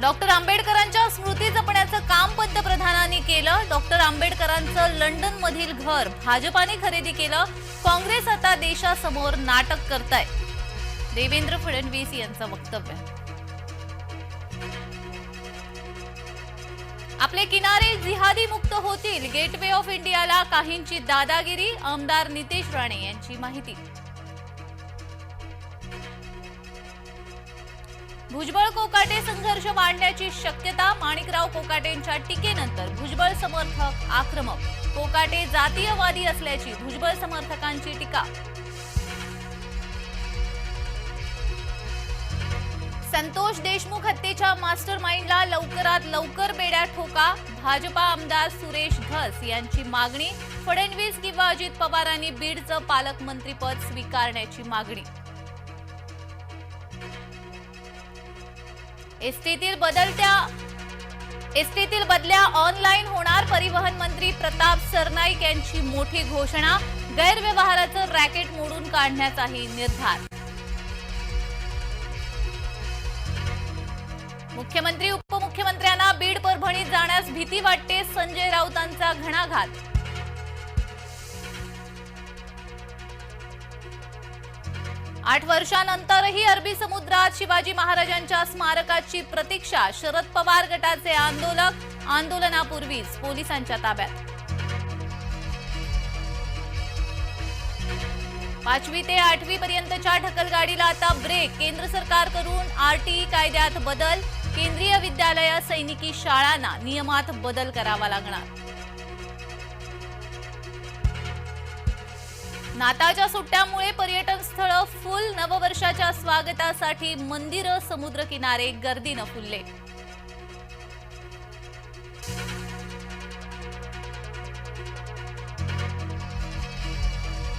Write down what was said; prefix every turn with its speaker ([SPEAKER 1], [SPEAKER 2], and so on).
[SPEAKER 1] Doctor आंबेडकरांच्या स्मृती जपण्याचं काम पंतप्रधानांनी केलं. डॉक्टर आंबेडकरांचं लंडन मधील घर भाजपाने खरेदी केलं. काँग्रेस आता देशासमोर नाटक करताय. देवेंद्र फडणवीस यांचं वक्तव्य. आपले किनारे जिहादी मुक्त होतील. गेटवे ऑफ इंडियाला काहींची दादागिरी. आमदार नितेश राणे यांची माहिती. भुजबळ कोकाटे संघर्ष वाढण्याची शक्यता माणिकराव कोकाटेंच्या टीकेनंतर भुजबळ समर्थक आक्रमक. कोकाटे जातीयवादी असल्याची भुजबळ समर्थकांची टीका. संतोष देशमुख हत्येच्या मास्टर माइंडला लवकरात लवकर बेड्या ठोका. भाजपा आमदार सुरेश धस यांची मागणी. फडणवीस किंवा अजित पवारांनी बीडचं पालकमंत्रीपद स्वीकारण्याची मागणी. एसटीतील बदलत्या एसटीतील बदल्या ऑनलाईन होणार परिवहन मंत्री प्रताप सरनाईक यांची मोठी घोषणा. गैरव्यवहाराचं रॅकेट मोडून काढण्याचाही निर्धार. मुख्यमंत्री उपमुख्यमंत्र्यांना बीड परभणीत जाण्यास भीती वाटते संजय राऊतांचा घणाघात. आठ वर्षानंतरही अरबी समुद्रात शिवाजी महाराजांच्या स्मारकाची प्रतीक्षा शरद पवार गटाचे आंदोलक आंदोलनापूर्वीच पोलिसांच्या ताब्यात. पाचवी ते आठवी पर्यंतच्या ढकलगाडीला आता ब्रेक केंद्र सरकारकडून आरटीई कायद्यात बदल केंद्रीय विद्यालय सैनिकी शाळांना नियमात बदल करावा लागणार. नाताळच्या सुट्ट्यामुळे पर्यटन स्थळ फुल नववर्षाच्या स्वागतासाठी मंदिरं समुद्र किनारे गर्दीनं फुलले.